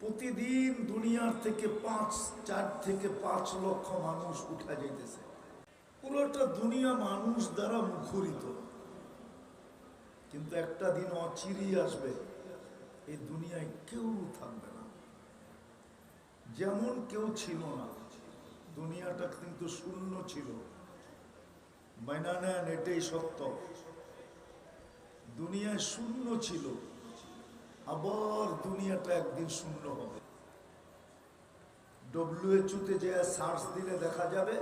প্রতিদিন দুনিয়ার থেকে পাঁচ, চার থেকে পাঁচ লক্ষ মানুষ উঠা যাইতেছে। পুরোটা দুনিয়া মানুষ দ্বারা মুখরিত। কিন্তু একটা দিন অচিরি আসবে, এই দুনিয়ায় কেউ থাকবে না। যেমন কেউ ছিল না, দুনিয়াটা কিন্তু শূন্য ছিল। মাইনা নেন, এটাই সত্য। দুনিয়ায় শূন্য ছিল। আবার দুনিয়াটা একদিন শূন্য হবে। ডব্লিউএচওতে যে সার্চ দিলে দেখা যাবে,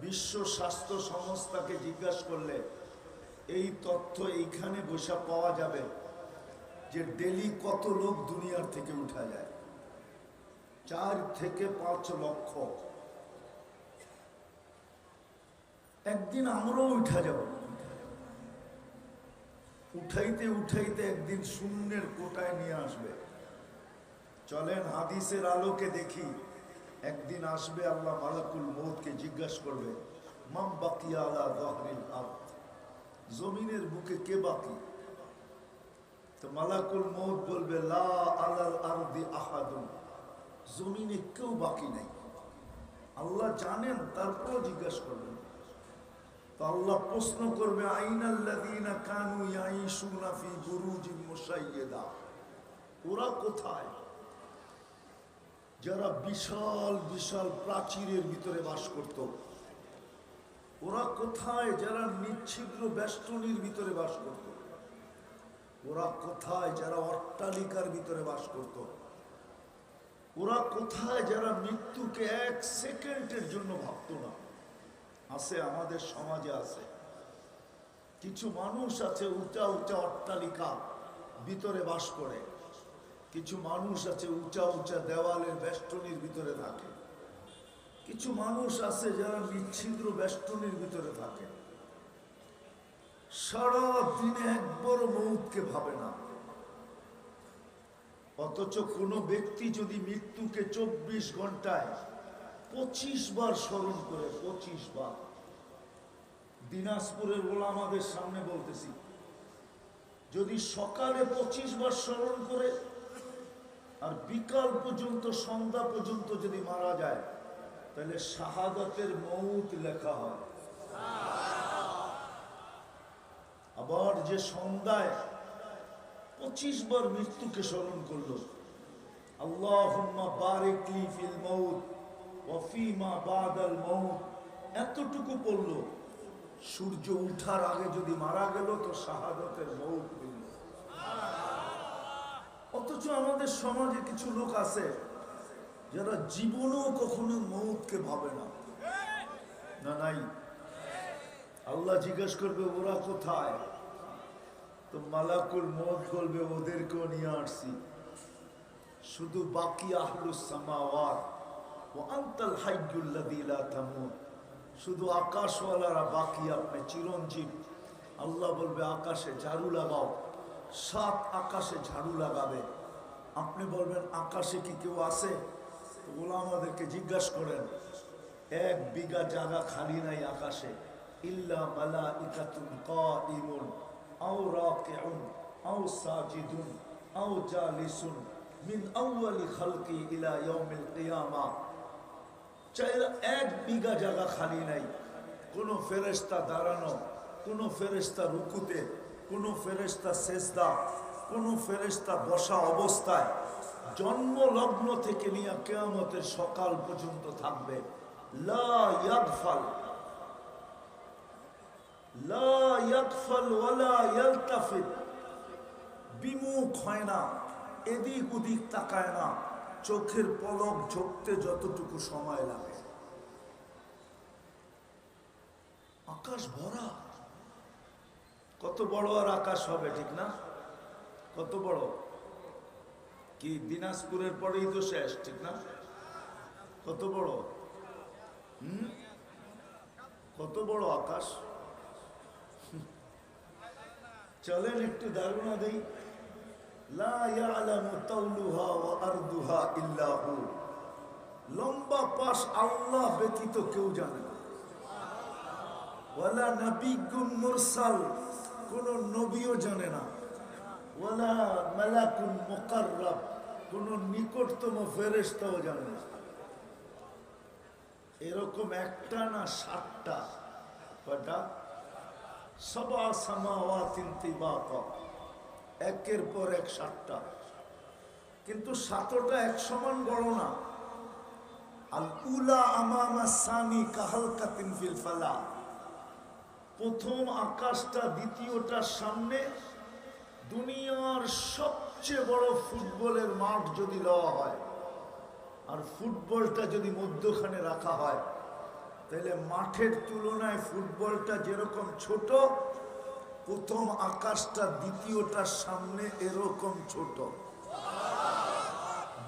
বিশ্ব স্বাস্থ্য সংস্থাকে জিজ্ঞাসা করলে এই তথ্য এইখানে বসে পাওয়া যাবে যে ডেলি কত লোক দুনিয়ার থেকে উঠা যায়। চার থেকে পাঁচ লক্ষ। একদিন আমরাও উঠা যাব। উঠাইতে উঠাইতে একদিন শূন্যের কোটায় নিয়ে আসবে। চলেন হাদিসের আলোকে দেখি। একদিন আসবে আল্লাহ মালাকুল মৌতকে জিজ্ঞাসা করবে, মাম বাকি আলা দহরিল আর্থ জমিনের বুকে কে বাকি? তো মালাকুল মৌত বলবে, লা আলাল আরদি আহাদুন। জমিনে কেউ বাকি নাই। আল্লাহ জানেন, তারপরও জিজ্ঞাসা করবেন। আল্লাহ প্রশ্ন করবে ওরা কোথায়? যারা বিশাল বিশাল প্রাচীরের ভিতরে বাস করত। ওরা কোথায়? যারা নিচ্ছিদ্র বেষ্টনীর ভিতরে বাস করত। ওরা কোথায়? যারা অট্টালিকার ভিতরে বাস করত। ওরা কোথায়? যারা মৃত্যুকে এক সেকেন্ডের জন্য ভাবত না। আছে, আমাদের সমাজে আছে। কিছু মানুষ আছে, উঁচা উঁচা অট্টালিকা ভিতরে বাস করে। কিছু মানুষ আছে, উঁচা উঁচা দেওয়ালের বেষ্টনীর ভিতরে থাকে। কিছু মানুষ আছে, যারা নিচ্ছিদ্র বেষ্টনীর ভিতরে থাকে। সারা দিনে একবার মৌতকে ভাবে না। অথচ কোনো ব্যক্তি যদি মৃত্যুকে চব্বিশ ঘন্টায় পঁচিশ বার স্মরণ করে, পঁচিশ বার। দিনাজপুরের আমাদের সামনে বলতেছি, যদি সকালে পঁচিশ বার স্মরণ করে আর বিকাল পর্যন্ত, সন্ধ্যা পর্যন্ত যদি মারা যায়, তাহলে শাহাদাতের মৌত লেখা হয়। আবার যে সন্ধ্যায় পঁচিশ বার মৃত্যুকে স্মরণ করল আল্লাহ ফিল বাদাল এতটুকু পড়ল সূর্য উঠার আগে যদি মারা গেল, তো শাহাদতের মৌত হইল। অথচ আমাদের সমাজে কিছু লোক আছে, যারা জীবনও কখনো মৌতকে ভাবে না। না, নাই? আল্লাহ জিজ্ঞেস করবে, ওরা কোথায়? তো মালাকুল মত বলবে, ওদেরকেও নিয়ে আসছি। শুধু বাকি আহলুস সামাওয়াত। ও আন্তাল হাইয়ুল্লাযী লা তামুত। শুধু আকাশওয়ালারা বাকি, আপনি চিরঞ্জীব। আল্লাহ বলবে, আকাশে ঝাড়ু লাগাও। সাত আকাশে ঝাড়ু লাগাবে। আপনি বলবেন, আকাশে কি কেউ আছে? ওলা আমাদেরকে জিজ্ঞাসা করেন, এক বিঘা জায়গা খালি নাই আকাশে। ইল্লা আও আও আও মিন আউয়ালি ইলা চাইলে এক বিঘা জায়গা খালি নাই। কোনো ফেরেস্তা দাঁড়ানো, কোনো ফেরেস্তা রুকুতে, কোনো ফেরেস্তা শেষদা কোনো ফেরেস্তা বসা অবস্থায় জন্ম লগ্ন থেকে নিয়ে কেয়ামতের সকাল পর্যন্ত থাকবে। লা ইয়াগফাল লা ইয়াগফাল ওয়ালা বিমুখ হয় না, এদিক ওদিক তাকায় না। চোখের পলক ঝোঁকতে যতটুকু সময় লাগে। আকাশ ভরা। কত বড় আর আকাশ হবে, ঠিক না? কত বড়? কি দিনাজপুরের পরেই তো শেষ, ঠিক না? কত বড়? হুম? কত বড় আকাশ? চলেন একটু ধারণা দেই। লম্বা পাশ আল্লাহ ব্যতীত কেউ জানে না। ওয়ালা কোন নবীও জানে না। কোন নিকটতম ফেরেস্তাও জানে না। এরকম একটা না সাতটা। কয়টা? সবা সামাওয়াতিন তিবাকা একের পর এক সাতটা। কিন্তু সাতটা এক সমান বড় না। আল উলা আমামা সানি কাহালকাতিন ফিল ফালা। প্রথম আকাশটা, দ্বিতীয়টার সামনে দুনিয়ার সবচেয়ে বড় ফুটবলের মাঠ যদি লওয়া হয়, আর ফুটবলটা যদি মধ্যখানে রাখা হয়, তাহলে মাঠের তুলনায় ফুটবলটা যেরকম ছোট প্রথম আকাশটা, দ্বিতীয়টার সামনে এরকম ছোট।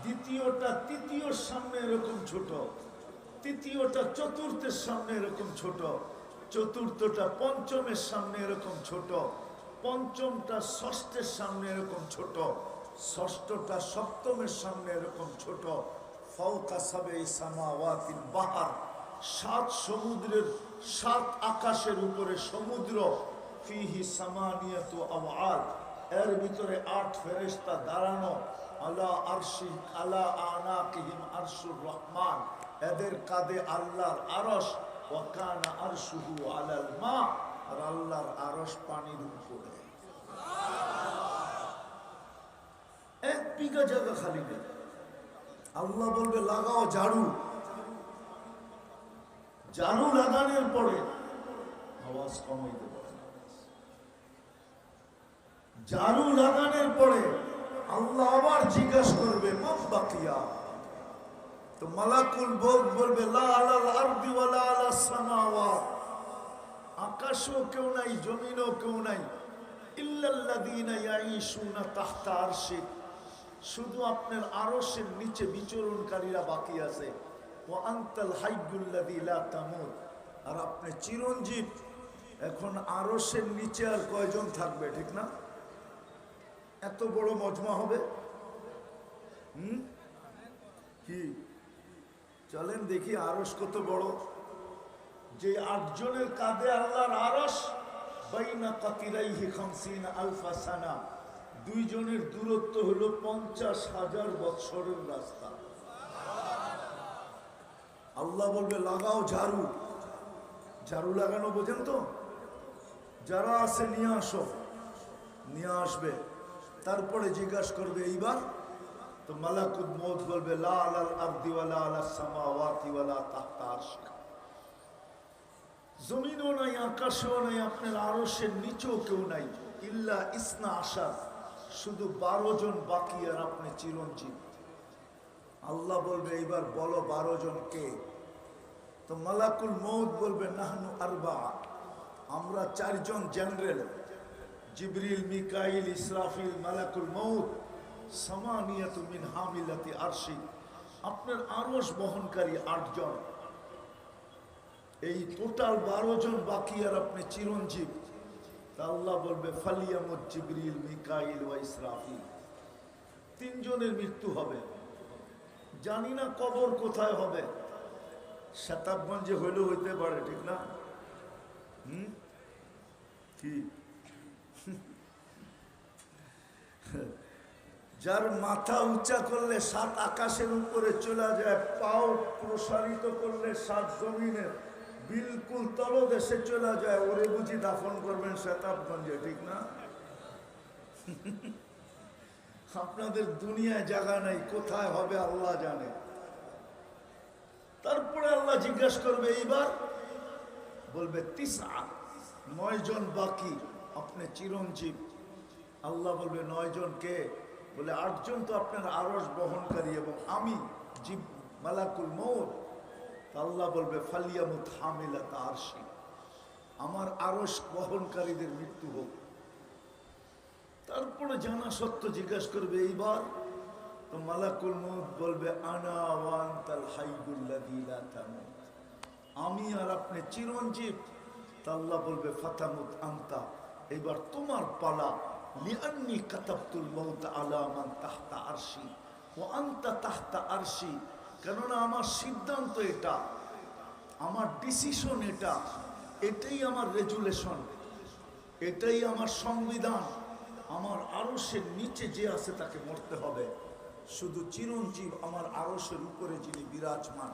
দ্বিতীয়টা, তৃতীয়র সামনে এরকম ছোট। তৃতীয়টা, চতুর্থের সামনে এরকম ছোট। চতুর্থটা, পঞ্চমের সামনে এরকম ছোট। পঞ্চমটা, ষষ্ঠের সামনে এরকম ছোট। ষষ্ঠটা, সপ্তমের সামনে এরকম ছোট। ফৌকা সাবে বাহার। সাত সমুদ্রের, সাত আকাশের উপরে সমুদ্র। ফিহি সামানিয়াত এর ভিতরে আট ফেরেশতা দাঁড়ানো, আলা আরশি আলা আরশুর রহমান, এদের কাঁধে আল্লাহর আরশ আরশুহু আলাল মা, আর আল্লাহর আরশ পানির উপরে। এক বিঘা জায়গা খালি নেই। আল্লাহ বলবে, লাগাও ঝাড়ু। ঝাড়ু লাগানোর পরে আওয়াজ কমাইতে পারে। ঝাড়ু লাগানোর পরে আল্লাহ আবার জিজ্ঞাসা করবে মত বাকিয়া? তো মালাকুল বোধ বলবে আকাশও কেউ নাই, জমিনও কেউ নাই। শুধু আপনার আরশের নিচে বিচরণকারীরা বাকি আছে। ও আনতাল তামুত। আর আপনি চিরঞ্জীব। এখন আরশের নিচে আর কয়জন থাকবে, ঠিক না? এত বড় মজমা হবে? হুম? কি? চলেন দেখি আরস কত বড়। যে আটজনের কাঁধে আল্লাহর আরস বাইনা কাতিরাইহি খামসিন আলফা সানা। দুইজনের দূরত্ব হলো পঞ্চাশ হাজার বৎসরের রাস্তা। আল্লাহ বলবে, লাগাও ঝাড়ু। ঝাড়ু লাগানো বোঝেন তো? যারা আছে নিয়ে আসো। নিয়ে আসবে। তারপরে জিজ্ঞাসা করবে, এইবার? তো মালাকুদ মৌত বলবে, লা আলাল আরদি ওয়ালা আলা সামাওয়াতি ওয়ালা তাহতা জমিনও নাই, আকাশও নাই, আপনার আরশের নিচেও কেউ নাই। ইল্লা ইসনা আশার, শুধু বারো জন বাকি আর আপনি চিরঞ্জীব। আল্লাহ বলবে, এইবার বলো বারো জন কে? তো মালাকুল মৌত বলবে, নাহনু আরবা আমরা চারজন জেনারেল। জিবরিল, মিকাইল, ইসরাফিল, মালাকুল মৌত সামানিয়াত মিন হামিলাতি আরশি। আপনার আরশ বহনকারী আটজন। এই টোটাল বারো জন বাকি আর আপনি চিরঞ্জীব। তা আল্লাহ বলবে, ফালিয়ামত জিবরিল, মিকাইল ওয়া ইসরাফিল। তিনজনের মৃত্যু হবে। জানি না কবর কোথায় হবে। শতাবগঞ্জে হইলেও হইতে পারে, ঠিক না? হুম? কি? যার মাথা উঁচা করলে সাত আকাশের উপরে চলে যায়, পাও প্রসারিত করলে সাত জমিনের বিলকুল তলদেশে চলে যায়। ওরে বুঝি দাফন করবেন শতাবগঞ্জে ঠিক না? আপনাদের দুনিয়ায় জায়গা নাই, কোথায় হবে আল্লাহ জানে। তারপরে আল্লাহ জিজ্ঞাসা করবে, এইবার? বলবে তিসা নয় জন বাকি, আপনি চিরঞ্জীব। আল্লাহ বলবে, নয় জন কে? বলে আটজন তো আপনার আরস বহনকারী এবং আমি জীব, মালাকুল মৌত আল্লাহ বলবে, ফালিয়ামুত হামিলা আরশি। আমার আরস বহনকারীদের মৃত্যু হোক। তারপরে জানা সত্য জিজ্ঞাসা করবে, এইবার? তো মালাকুল মৌত বলবে, আনা ওয়ান্তাল হাইগুল্লাযী লা তামুত। আমি আর আপনি চিরঞ্জীব তা আল্লাহ বলবে, ফাতামুত আন্তা। এবার তোমার পালা লিআন্নি কাতাবতুল মৌত আলা মান তাহতা আরশি ও আন্তা তাহতা আরশি। কেননা আমার সিদ্ধান্ত এটা, আমার ডিসিশন এটা, এটাই আমার রেজুলেশন এটাই আমার সংবিধান। আমার আরশের নিচে যে আছে তাকে মরতে হবে। শুধু চিরঞ্জীব আমার আরসের উপরে যিনি বিরাজমান।